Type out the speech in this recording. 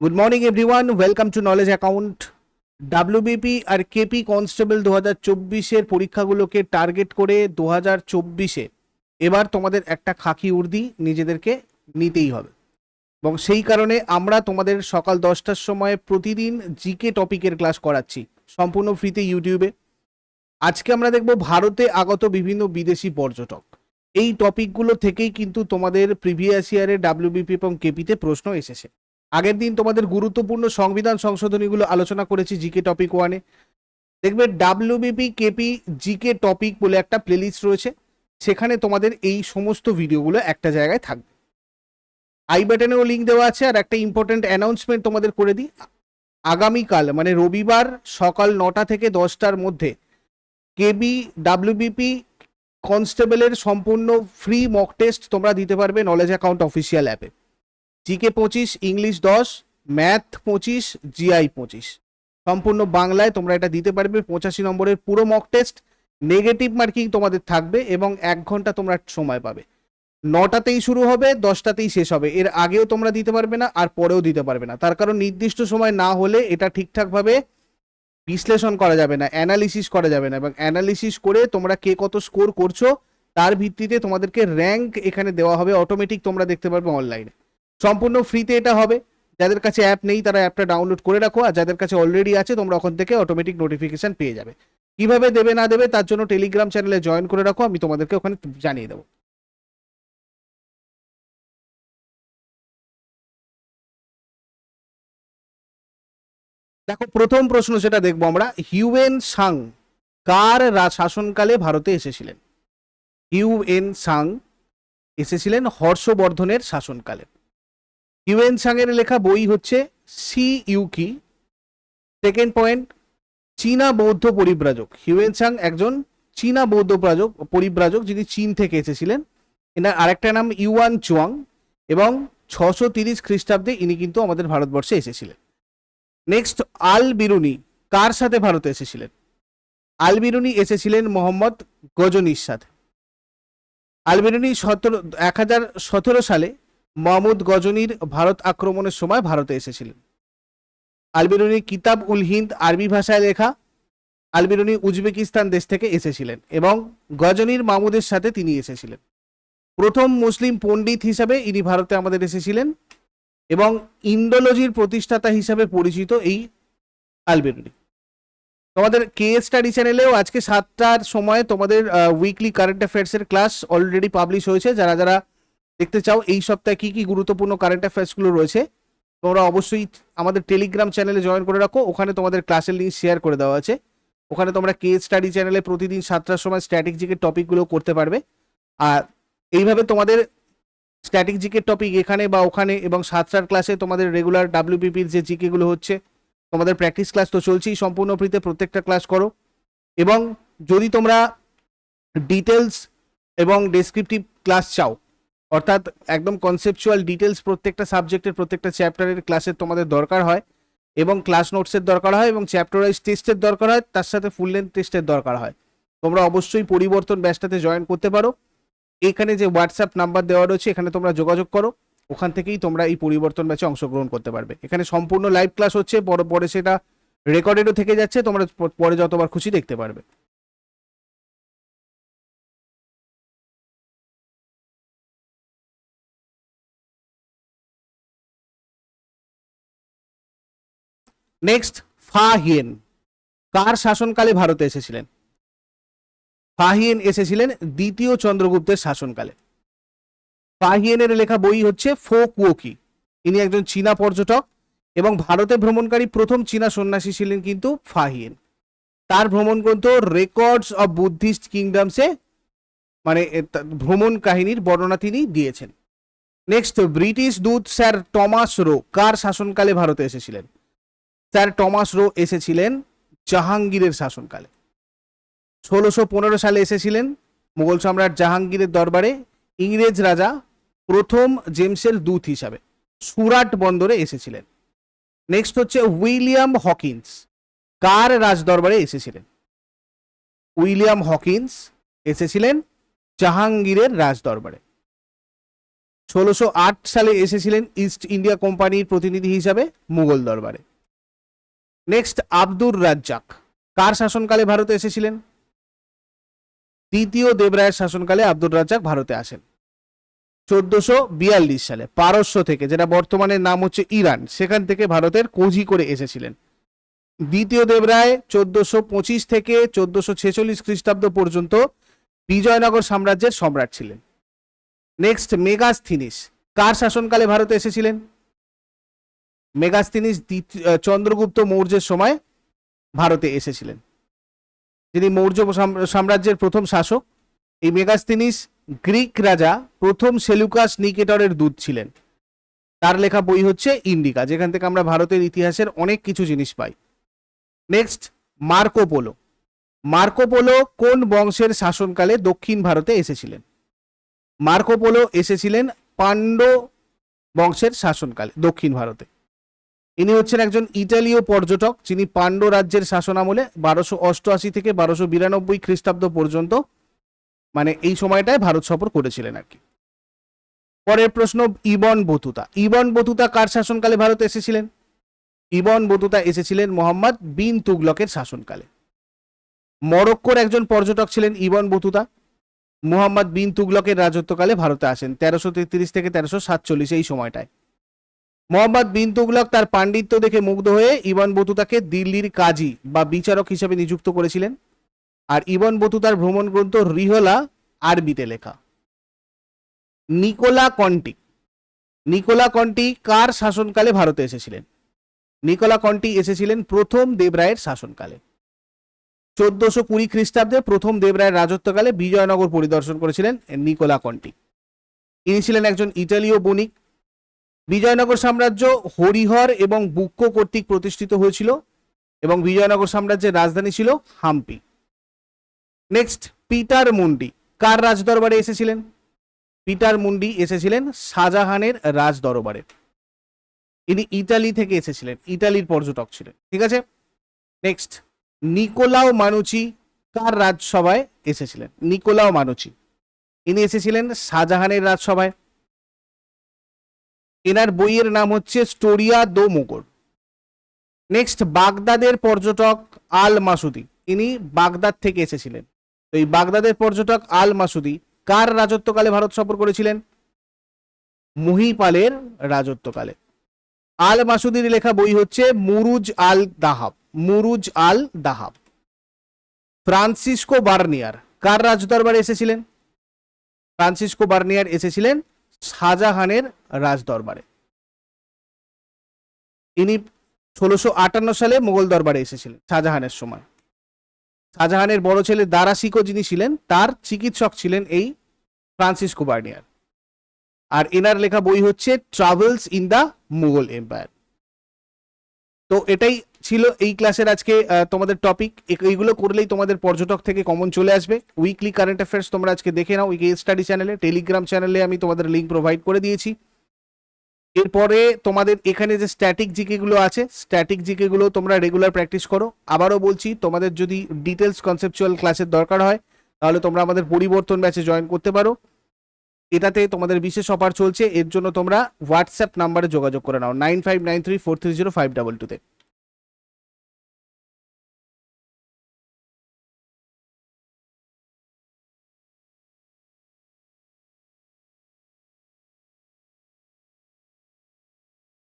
Good morning everyone welcome to knowledge account W B P R KP constable দু হাজার চব্বিশের পরীক্ষাগুলোকে target করে দু হাজার চব্বিশে। এবার তোমাদের একটা খাকি উর্দি নিজেদেরকে নিতেই হবে। এবং সেই কারণে আমরা তোমাদের সকাল দশটার সময় প্রতিদিন জিকে টপিকের ক্লাস করাচ্ছি। সম্পূর্ণ ফ্রিতে ইউটিউবে আজকে আমরা দেখব ভারতে আগত বিভিন্ন বিদেশি পর্যটক। এই টপিকগুলো থেকেই কিন্তু তোমাদের প্রিভিয়াস ইয়ারে ডাব্লিউবিপি এবং কেপিতে প্রশ্ন এসেছে। আগের দিন তোমাদের গুরুত্বপূর্ণ সংবিধান সংশোধনীগুলো আলোচনা করেছি জিকে টপিক ওয়ানে দেখবে ডাব্লিউবিপি কেপি জিকে টপিক বলে একটা প্লেলিস্ট রয়েছে, সেখানে তোমাদের এই সমস্ত ভিডিওগুলো একটা জায়গায় থাকবে। আই বাটনেও লিঙ্ক দেওয়া আছে আর একটা ইম্পর্টেন্ট অ্যানাউন্সমেন্ট তোমাদের করে দিই। আগামীকাল মানে রবিবার সকাল নটা থেকে দশটার মধ্যে কেবি ডাব্লিউবিপি কনস্টেবলের সম্পূর্ণ ফ্রি মক টেস্ট তোমরা দিতে পারবে নলেজ অ্যাকাউন্ট অফিসিয়াল অ্যাপে জিকে পঁচিশ ইংলিশ দশ ম্যাথ পঁচিশ জিআই পঁচিশ। সম্পূর্ণ বাংলায় তোমরা এটা দিতে পারবে, পঁচাশি নম্বরের পুরো মক টেস্ট নেগেটিভ মার্কিং তোমাদের থাকবে এবং এক ঘণ্টা তোমরা সময় পাবে। নটাতেই শুরু হবে, দশটাতেই শেষ হবে। এর আগেও তোমরা দিতে পারবে না, আর পরেও দিতে পারবে না। তার কারণ নির্দিষ্ট সময় না হলে এটা ঠিকঠাকভাবে বিশ্লেষণ করা যাবে না অ্যানালিসিস করা যাবে না এবং অ্যানালিসিস করে তোমরা কে কত স্কোর করছ, তার ভিত্তিতে তোমাদেরকে র্যাঙ্ক এখানে দেওয়া হবে। অটোমেটিক তোমরা দেখতে পারবে অনলাইনে সম্পূর্ণ ফ্রিতে এটা হবে। যাদের কাছে অ্যাপ নেই, তারা অ্যাপটা ডাউনলোড করে রাখো। আর যাদের কাছে অলরেডি আছে, তোমরা ওখান থেকে অটোমেটিক নোটিফিকেশন পেয়ে যাবে। কীভাবে দেবে, না দেবে, তার জন্য টেলিগ্রাম চ্যানেলে জয়েন করে রাখো। আমি তোমাদেরকে ওখানে জানিয়ে দেবো। দেখো, প্রথম প্রশ্ন সেটা দেখব আমরা হিউয়েন সাং কার শাসনকালে ভারতে এসেছিলেন? হিউয়েন সাং এসেছিলেন হর্ষবর্ধনের শাসনকালে। হিউয়েন সাংয়ের লেখা বই হচ্ছে সি ইউকি সেকেন্ড পয়েন্ট চীনা বৌদ্ধ পরিব্রাজক। হিউয়েন সাং একজন চীনা বৌদ্ধ প্রাজক, পরিব্রাজক যিনি চীন থেকে এসেছিলেন। এনার আরেকটা নাম ইউয়ান চুয়াং এবং ছশো তিরিশ খ্রিস্টাব্দে ইনি কিন্তু আমাদের ভারতবর্ষে এসেছিলেন। নেক্সট আল বিরুনি কার সাথে ভারতে এসেছিলেন? আল বিরুনি এসেছিলেন মোহাম্মদ গজনির সাথে। আল বিরুনি সতেরো, এক হাজার সতেরো সালে মোহাম্মদ গজনীর ভারত আক্রমণের সময় ভারতে এসেছিলেন। আলবিরুনি কিতাব উল হিন্দ আরবি ভাষায় লেখা, আলবিরুনি উজবেকিস্তান দেশ থেকে এসেছিলেন এবং গজনীর মামুদের সাথে তিনি এসেছিলেন। প্রথম মুসলিম পণ্ডিত হিসাবে ইনি ভারতে আমাদের এসেছিলেন এবং ইন্ডোলজির প্রতিষ্ঠাতা হিসাবে পরিচিত এই আলবেরুনি। তোমাদের কে স্টাডি চ্যানেলেও আজকে সাতটার সময় তোমাদের উইকলি কারেন্ট অ্যাফেয়ার্সের ক্লাস অলরেডি পাবলিশ হয়েছে। যারা যারা দেখতে চাও, এই সপ্তাহে কি কি গুরুত্বপূর্ণ কারেন্ট অ্যাফেয়ার্সগুলো রয়েছে, তোমরা অবশ্যই আমাদের টেলিগ্রাম চ্যানেলে জয়েন করে রাখো, ওখানে তোমাদের ক্লাসের লিঙ্ক শেয়ার করে দেওয়া আছে। ওখানে তোমরা কে স্টাডি চ্যানেলে প্রতিদিন সাতটার সময় স্ট্যাটিক জিকের টপিকগুলো করতে পারবে। আর এইভাবে তোমাদের স্ট্যাটিক জিকের টপিক এখানে বা ওখানে এবং সাতটার ক্লাসে তোমাদের রেগুলার ডাব্লিউবিপির যে জিকেগুলো হচ্ছে, তোমাদের প্র্যাকটিস ক্লাস তো চলছেই, সম্পূর্ণ ফ্রিতে প্রত্যেকটা ক্লাস করো। এবং যদি তোমরা ডিটেলস এবং ডেসক্রিপটিভ ক্লাস চাও অর্থাৎ একদম কনসেপচুয়াল ডিটেলস প্রত্যেকটা সাবজেক্টের প্রত্যেকটা চ্যাপ্টারের ক্লাসের তোমাদের দরকার হয় এবং ক্লাস নোটসের দরকার হয় এবং চ্যাপ্টার ওয়াইজ টেস্টের দরকার হয়, তার সাথে ফুল লেন্থ টেস্টের দরকার হয়। তোমরা অবশ্যই পরিবর্তন ব্যাচটাতে জয়েন করতে পারো। এখানে যে হোয়াটসঅ্যাপ নাম্বার দেওয়া রয়েছে, এখানে তোমরা যোগাযোগ করো। ওখান থেকেই তোমরা এই পরিবর্তন ব্যাচে অংশগ্রহণ করতে পারবে। এখানে সম্পূর্ণ লাইভ ক্লাস হচ্ছে, পরে পরে সেটা রেকর্ডেডও থেকে যাচ্ছে, তোমরা পরে যতবার খুশি দেখতে পারবে। নেক্সট ফাহিয়েন কার শাসনকালে ভারতে এসেছিলেন? ফাহিয়েন এসেছিলেন দ্বিতীয় চন্দ্রগুপ্তের শাসনকালে। ফাহিয়েনের লেখা বই হচ্ছে ফোক ওকি ইনি একজন চীনা পর্যটক এবং ভারতে ভ্রমণকারী প্রথম চীনা সন্ন্যাসী ছিলেন কিন্তু ফাহিয়েন তার ভ্রমণ গ্রন্থ রেকর্ডস অফ বুদ্ধিস্ট কিংডমসে মানে ভ্রমণ কাহিনীর বর্ণনা তিনি দিয়েছেন। নেক্সট ব্রিটিশ দূত স্যার টমাস রো কার শাসনকালে ভারতে এসেছিলেন? স্যার টমাস রো এসেছিলেন জাহাঙ্গীরের শাসনকালে। ষোলোশো পনেরো সালে এসেছিলেন মুঘল সম্রাট জাহাঙ্গীরের দরবারে ইংরেজ রাজা প্রথম জেমসের দূত হিসাবে সুরাট বন্দরে এসেছিলেন। নেক্সট হচ্ছে উইলিয়াম হকিন্স, কার রাজদরবারে এসেছিলেন? উইলিয়াম হকিন্স এসেছিলেন জাহাঙ্গীরের রাজদরবারে। ষোলোশো সালে এসেছিলেন ইস্ট ইন্ডিয়া কোম্পানির প্রতিনিধি হিসাবে মুঘল দরবারে। নেক্সট আব্দুর রাজ্জাক। কার শাসনকালে ভারতে এসেছিলেন? দ্বিতীয় দেবরায়ের শাসনকালে আব্দুর রাজ্জাক ভারতে আসেন। চোদ্দশো বিয়াল্লিশ সালে, পারস্য থেকে, যেটা বর্তমানে নাম হচ্ছে ইরান, সেখান থেকে ভারতের কোঝি করে এসেছিলেন। দ্বিতীয় দেবরায়, চোদ্দশো পঁচিশ থেকে চোদ্দশো ছেচল্লিশ খ্রিস্টাব্দ পর্যন্ত বিজয়নগর সাম্রাজ্যের সম্রাট ছিলেন। নেক্সট মেগাস্থিনিস। কার শাসনকালে ভারতে এসেছিলেন? মেগাস্থিনিস দ্বিতীয়- চন্দ্রগুপ্ত মৌর্যের সময় ভারতে এসেছিলেন। যিনি মৌর্য সাম- সাম্রাজ্যের প্রথম শাসক, এই মেগাস্তিনিস গ্রিক রাজা প্রথম সেলুকাস নিকেটরের দূত ছিলেন। তার লেখা বই হচ্ছে ইন্ডিকা, যেখান থেকে আমরা ভারতের ইতিহাসের অনেক কিছু জিনিস পাই। নেক্সট মার্কোপোলো মার্কোপোলো কোন বংশের শাসনকালে দক্ষিণ ভারতে এসেছিলেন? মার্কোপোলো এসেছিলেন পাণ্ড বংশের শাসনকালে দক্ষিণ ভারতে। ইনি হচ্ছেন একজন ইটালীয় পর্যটক, যিনি পাণ্ড রাজ্যের শাসনামলে বারোশো অষ্টআশি থেকে বারোশো বিরানব্বই খ্রিস্টাব্দ পর্যন্ত মানে এই সময়টায় ভারত সফর করেছিলেন আর কি। পরের প্রশ্ন, ইবন বতুতা। ইবন বতুতা কার শাসনকালে ভারতে এসেছিলেন? ইবন বতুতা এসেছিলেন মোহাম্মদ বিন তুগলকের শাসনকালে। মরক্কোর একজন পর্যটক ছিলেন ইবন বতুতা। মুহাম্মদ বিন তুগলকের রাজত্বকালে ভারতে আসেন, তেরোশো তেত্রিশ থেকে তেরোশো সাতচল্লিশ এই সময়টায়। মোহাম্মদ বিন তুগলক তার পাণ্ডিত্য দেখে মুগ্ধ হয়ে ইবন বতুতাকে দিল্লির কাজী বা বিচারক হিসেবে নিযুক্ত করেছিলেন। আর ইবন বতুতার ভ্রমণ গ্রন্থ রিহলা আরবিতে লেখা। নিকোলা কন্টি। নিকোলা কন্টি কার শাসনকালে ভারতে এসেছিলেন? নিকোলা কন্টি এসেছিলেন প্রথম দেবরায়ের শাসনকালে। চোদ্দশো কুড়ি খ্রিস্টাব্দে প্রথম দেবরায়ের রাজত্বকালে বিজয়নগর পরিদর্শন করেছিলেন নিকোলা কন্টি। ইনি ছিলেন একজন ইটালীয় বণিক বিজয়নগর সাম্রাজ্য হরিহর এবং বুক্কো কর্তৃক প্রতিষ্ঠিত হয়েছিল এবং বিজয়নগর সাম্রাজ্যের রাজধানী ছিল হাম্পি। নেক্সট পিটার মুন্ডি। কার রাজদরবারে এসেছিলেন? পিটার মুন্ডি এসেছিলেন শাহজাহানের রাজ দরবারে ইনি ইটালি থেকে এসেছিলেন, ইটালির পর্যটক ছিলেন, ঠিক আছে? নেক্সট নিকোলাও মানুচি কার রাজসভায় এসেছিলেন? নিকোলাও মানুচি। ইনি এসেছিলেন শাহজাহানের রাজসভায়। এনার বইয়ের নাম হচ্ছে স্টোরিয়া দো মোগর। নেক্সট, বাগদাদের পর্যটক আল মাসুদি। ইনি বাগদাদ থেকে এসেছিলেন। তো এই বাগদাদের পর্যটক আল মাসুদি কার রাজত্বকালে ভারত সফর করেছিলেন? মুহিপালের রাজত্বকালে। আল মাসুদির লেখা বই হচ্ছে মুরুজ আল দাহাব। মুরুজ আল দাহাব। Francisco Barnier. কার রাজদরবারে এসেছিলেন? ফ্রান্সিসকো বার্নিয়ার এসেছিলেন শাহজাহানের রাজদরবারে। তিনি ষোলোশো আটান্ন সালে মোগল দরবারে এসেছিলেন, শাহজাহানের সময়। শাহজাহানের বড় ছেলে দারা শিকো যিনি ছিলেন, তার চিকিৎসক ছিলেন এই ফ্রান্সিসকো বার্নিয়ার। আর এনার লেখা বই হচ্ছে travels in the Mughal empire তো এটাই ছিল এই ক্লাসের আজকে তোমাদের টপিক এইগুলো করলেই তোমাদের পর্যটক থেকে কমন চলে আসবে। উইকলি কারেন্ট অ্যাফেয়ার্স তোমরা আজকে দেখে নাও উইকে স্টাডি চ্যানেলে টেলিগ্রাম চ্যানেলে আমি তোমাদের লিঙ্ক প্রোভাইড করে দিয়েছি। এরপরে তোমাদের এখানে যে স্ট্যাটিক জিকেগুলো আছে স্ট্যাটিক জিকেগুলো তোমরা রেগুলার প্র্যাকটিস করো। আবারও বলছি, তোমাদের যদি ডিটেলস কনসেপচুয়াল ক্লাসের দরকার হয়, তাহলে তোমরা আমাদের পরিবর্তন ব্যাচে জয়েন করতে পারো। এটাতে তোমাদের বিশেষ অফার চলছে, এর জন্য তোমরা হোয়াটসঅ্যাপ নাম্বারে যোগাযোগ করে নাও nine five nine three four three zero five double টুতে